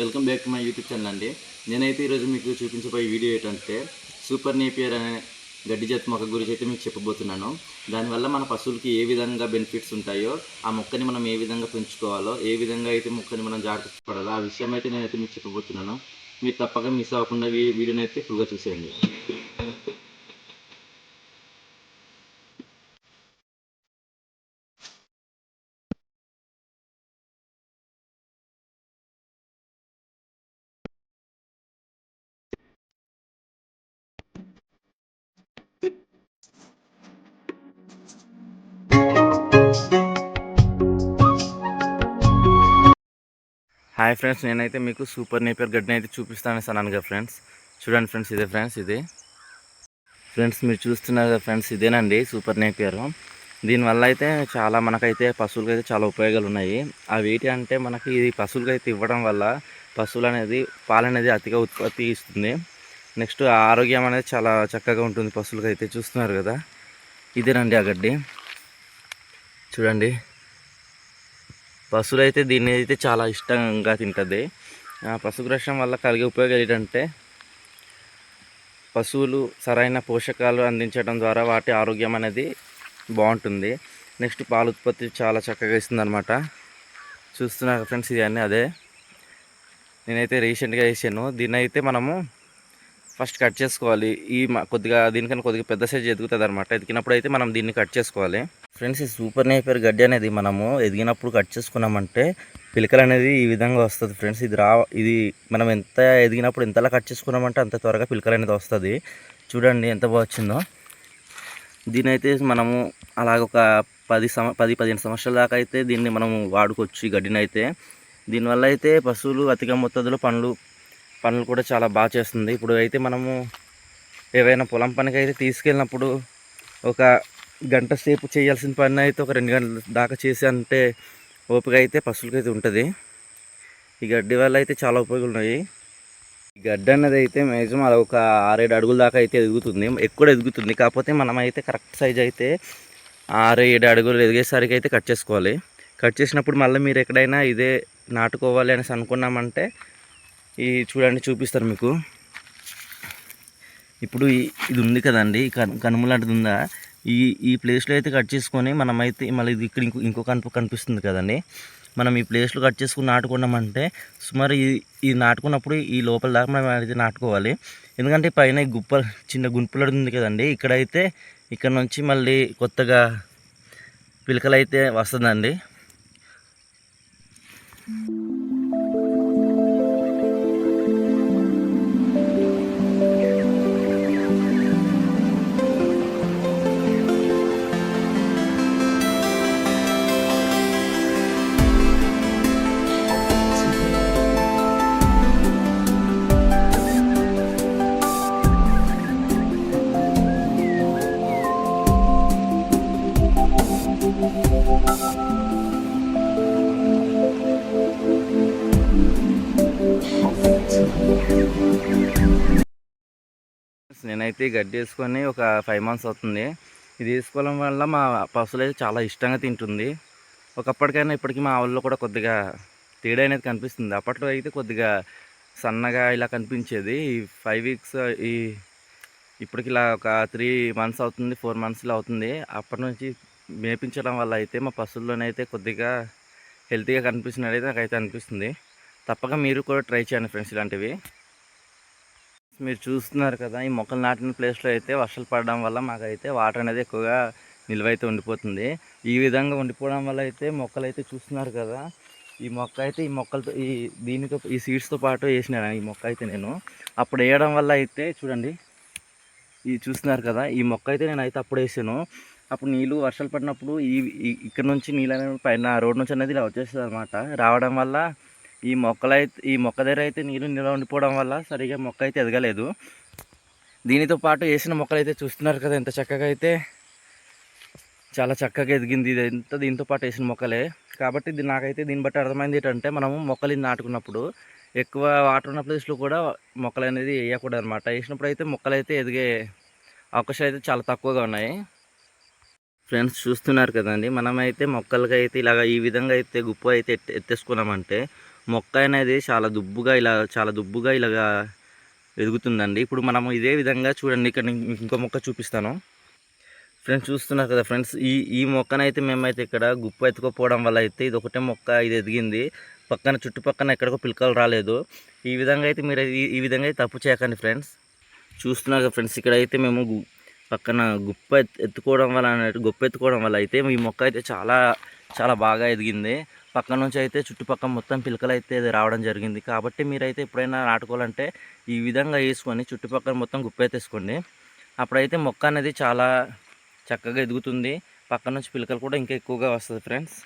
Welcome back to my YouTube channel అండి. నేనైతే ఈరోజు మీకు చూపించబోయే వీడియో ఏంటంటే సూపర్ నేపియర్ అనే గడ్డి జాతి మొక్క గురించి అయితే మీకు చెప్పబోతున్నాను. దానివల్ల మన పశువులకి ఏ విధంగా బెనిఫిట్స్ ఉంటాయో ఆ మొక్కని మనం ఏ విధంగా పెంచుకోవాలో ఏ విధంగా అయితే మొక్కని మనం జాగ్రత్త పడాలో ఆ విషయం అయితే నేనైతే మీకు చెప్పబోతున్నాను. మీరు తప్పక మిస్ అవ్వకుండా వీడియోని అయితే ఫుల్గా చూసేయండి. హాయ్ ఫ్రెండ్స్ నేనైతే మీకు సూపర్ నేపర్ గడ్డిని అయితే చూపిస్తాను అన్నాను కదా ఫ్రెండ్స్. చూడండి ఫ్రెండ్స్ ఇదే ఫ్రెండ్స్ ఇది. ఫ్రెండ్స్ మీరు చూస్తున్నారు కదా ఫ్రెండ్స్ ఇదేనండి సూపర్ నేపర్ దీనివల్ల అయితే చాలా మనకైతే పశువులకి అయితే చాలా ఉపయోగాలు ఉన్నాయి అవి ఏంటి అంటే మనకి ఇది పశువులకి అయితే ఇవ్వడం వల్ల పశువులు అనేది పాలనేది అతిగా ఉత్పత్తి ఇస్తుంది. నెక్స్ట్ ఆరోగ్యం అనేది చాలా చక్కగా ఉంటుంది పశువులకి అయితే చూస్తున్నారు కదా. ఇదేనండి ఆ గడ్డి. చూడండి. పశువులు అయితే దీన్ని అయితే చాలా ఇష్టంగా తింటుంది. ఆ వల్ల కలిగే ఉపయోగాలు ఏంటంటే పశువులు సరైన పోషకాలు అందించడం ద్వారా వాటి ఆరోగ్యం అనేది బాగుంటుంది. నెక్స్ట్ పాల ఉత్పత్తి చాలా చక్కగా ఇస్తుంది అనమాట చూస్తున్నారు ఫ్రెండ్స్ ఇవన్నీ అదే. నేనైతే రీసెంట్గా వేసాను దీన్ని అయితే మనము ఫస్ట్ కట్ చేసుకోవాలి. ఈ కొద్దిగా దీనికన్నా కొద్దిగా పెద్ద సైజ్ ఎదుగుతుంది అనమాట ఎదిగినప్పుడు అయితే మనం దీన్ని కట్ చేసుకోవాలి. ఫ్రెండ్స్ ఈ సూపర్ నేపర్ గడ్డి అనేది మనము ఎదిగినప్పుడు కట్ చేసుకున్నామంటే పిలకలు అనేది ఈ విధంగా వస్తుంది ఫ్రెండ్స్. ఇది రా ఇది మనం ఎంత ఎదిగినప్పుడు ఎంతలా కట్ చేసుకున్నామంటే అంత త్వరగా పిలకలు అనేది వస్తుంది. చూడండి ఎంత బాగా వచ్చిందో. దీని అయితే మనము అలాగ ఒక పది సమ పది పదిహేను సంవత్సరాల దాకా అయితే దీన్ని మనం వాడుకోవచ్చు ఈ గడ్డిని అయితే దీనివల్ల అయితే పశువులు అతిగా మొత్తంలో పనులు పనులు కూడా చాలా బాగా చేస్తుంది. ఇప్పుడు అయితే మనము ఏవైనా పొలం పనికి అయితే తీసుకెళ్ళినప్పుడు ఒక గంట సేపు చేయాల్సిన పని అయితే ఒక రెండు గంటల దాకా చేసి అంటే ఓపిక అయితే పశువులకైతే ఉంటుంది. ఈ గడ్డి వల్ల అయితే చాలా ఉపయోగాలు ఉన్నాయి. ఈ గడ్డి అన్నది అయితే మ్యాక్సిమం అది ఒక ఆరేడు అడుగుల దాకా అయితే ఎదుగుతుంది. ఎక్కువ ఎదుగుతుంది. కాకపోతే మనం అయితే కరెక్ట్ సైజ్ అయితే ఆరు ఏడు అడుగులు ఎదిగేసరికి అయితే కట్ చేసుకోవాలి. కట్ చేసినప్పుడు మళ్ళీ మీరు ఎక్కడైనా ఇదే నాటుకోవాలి అనేసి అనుకున్నామంటే ఈ చూడండి చూపిస్తారు మీకు. ఇప్పుడు ఇది ఉంది కదండి కను కనుమ లాంటిది ఉందా? ఈ ఈ ప్లేస్లో అయితే కట్ చేసుకొని మనమైతే మళ్ళీ ఇది ఇక్కడ ఇంకో ఇంకో కనుపు కనిపిస్తుంది కదండి. మనం ఈ ప్లేస్లో కట్ చేసుకుని నాటుకున్నామంటే సుమారు ఈ నాటుకున్నప్పుడు ఈ లోపల దాకా మనం అయితే నాటుకోవాలి. ఎందుకంటే పైన గుప్ప చిన్న గుంపులు ఉంది కదండి ఇక్కడైతే ఇక్కడ నుంచి మళ్ళీ కొత్తగా పిలకలు వస్తుందండి. ఫ్రెండ్స్ నేనైతే గడ్డి వేసుకొని ఒక ఫైవ్ మంత్స్ అవుతుంది. ఇది వేసుకోవడం వల్ల మా పసులు అయితే చాలా ఇష్టంగా తింటుంది. ఒకప్పటికైనా ఇప్పటికీ మా ఆవుల్లో కూడా కొద్దిగా తేడా అనేది కనిపిస్తుంది. అప్పట్లో అయితే కొద్దిగా సన్నగా ఇలా కనిపించేది. ఈ ఫైవ్ వీక్స్ ఈ ఇప్పటికి ఇలా ఒక త్రీ మంత్స్ అవుతుంది ఫోర్ మంత్స్ ఇలా అవుతుంది. అప్పటి నుంచి మేపించడం వల్ల అయితే మా పశువుల్లోనైతే కొద్దిగా హెల్తీగా కనిపిస్తున్నట్టయితే నాకైతే అనిపిస్తుంది. తప్పక మీరు కూడా ట్రై చేయండి ఫ్రెండ్స్ ఇలాంటివి. మీరు చూస్తున్నారు కదా ఈ మొక్కలు నాటిన ప్లేస్లో అయితే వర్షాలు పడడం వల్ల మాకైతే వాటర్ అనేది ఎక్కువగా నిల్వైతే ఉండిపోతుంది. ఈ విధంగా ఉండిపోవడం వల్ల అయితే మొక్కలు అయితే చూస్తున్నారు కదా ఈ మొక్క అయితే ఈ మొక్కలతో ఈ దీనితో ఈ సీడ్స్తో పాటు వేసినాను ఈ మొక్క అయితే నేను. అప్పుడు వేయడం వల్ల అయితే చూడండి ఈ చూస్తున్నారు కదా ఈ మొక్క అయితే నేను అయితే అప్పుడు వేసాను. అప్పుడు నీళ్ళు వర్షాలు పడినప్పుడు ఈ ఈ- ఇక్కడ నుంచి నీళ్ళు అనేది పైన రోడ్ నుంచి అనేది ఇలా వచ్చేస్తుంది అనమాట రావడం వల్ల ఈ మొక్కలైతే ఈ మొక్క దగ్గర అయితే నీళ్ళు నిల్వ ఉండిపోవడం వల్ల సరిగా మొక్క అయితే ఎదగలేదు. దీనితో పాటు వేసిన మొక్కలు అయితే చూస్తున్నారు కదా ఎంత చక్కగా అయితే చాలా చక్కగా ఎదిగింది ఇది. ఎంత దీంతో పాటు వేసిన మొక్కలే. కాబట్టి ఇది నాకైతే దీన్ని బట్టి అర్థమైంది ఏంటంటే మనము మొక్కలు నాటుకున్నప్పుడు ఎక్కువ వాటర్ ఉన్న ప్లేస్లో కూడా మొక్కలు అనేది వేయకూడదు అనమాట వేసినప్పుడు అయితే మొక్కలు అయితే ఎదిగే అవకాశాలు అయితే చాలా తక్కువగా ఉన్నాయి. ఫ్రెండ్స్ చూస్తున్నారు కదండి. మనమైతే మొక్కలకి అయితే ఇలాగ ఈ విధంగా అయితే గుప్ప అయితే ఎత్తేసుకున్నామంటే మొక్క అనేది చాలా దుబ్బుగా ఇలా చాలా దుబ్బుగా ఇలాగా ఎదుగుతుందండి. ఇప్పుడు మనం ఇదే విధంగా చూడండి ఇక్కడ ఇంకో మొక్క చూపిస్తాను. ఫ్రెండ్స్ చూస్తున్నారు కదా ఫ్రెండ్స్ ఈ ఈ మొక్కనైతే మేమైతే ఇక్కడ గుప్ప ఎత్తుకోపోవడం వల్ల అయితే ఇది ఒకటే మొక్క ఇది ఎదిగింది. పక్కన చుట్టుపక్కన ఎక్కడికో పిలకలు రాలేదు. ఈ విధంగా అయితే మీరు ఈ- ఈ విధంగా అయితే తప్పు చేయకండి ఫ్రెండ్స్. చూస్తున్నారు కదా ఫ్రెండ్స్ ఇక్కడ అయితే మేము పక్కన గుప్ప ఎత్తుకోవడం వల్ల గుప్ప ఎత్తుకోవడం వల్ల అయితే ఈ మొక్క అయితే చాలా చాలా బాగా ఎదిగింది. పక్క నుంచి అయితే చుట్టుపక్కల మొత్తం పిలకలు అయితే రావడం జరిగింది. కాబట్టి మీరైతే ఎప్పుడైనా నాటుకోవాలంటే ఈ విధంగా వేసుకొని చుట్టుపక్కల మొత్తం గుప్ప అప్పుడైతే మొక్క అనేది చాలా చక్కగా ఎదుగుతుంది. పక్క నుంచి పిలకలు కూడా ఇంకా ఎక్కువగా వస్తుంది ఫ్రెండ్స్.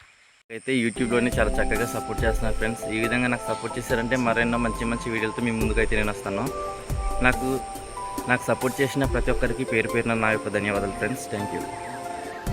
అయితే యూట్యూబ్లోనే చాలా చక్కగా సపోర్ట్ చేస్తున్నారు ఫ్రెండ్స్. ఈ విధంగా నాకు సపోర్ట్ చేశారంటే మరెన్నో మంచి మంచి వీడియోలతో మీ ముందుకైతే నేను వస్తాను. నాకు నాకు సపోర్ట్ చేసిన ప్రతి ఒక్కరికి పేరు పేరున నా యొక్క ధన్యవాదాలు ఫ్రెండ్స్. Thank you.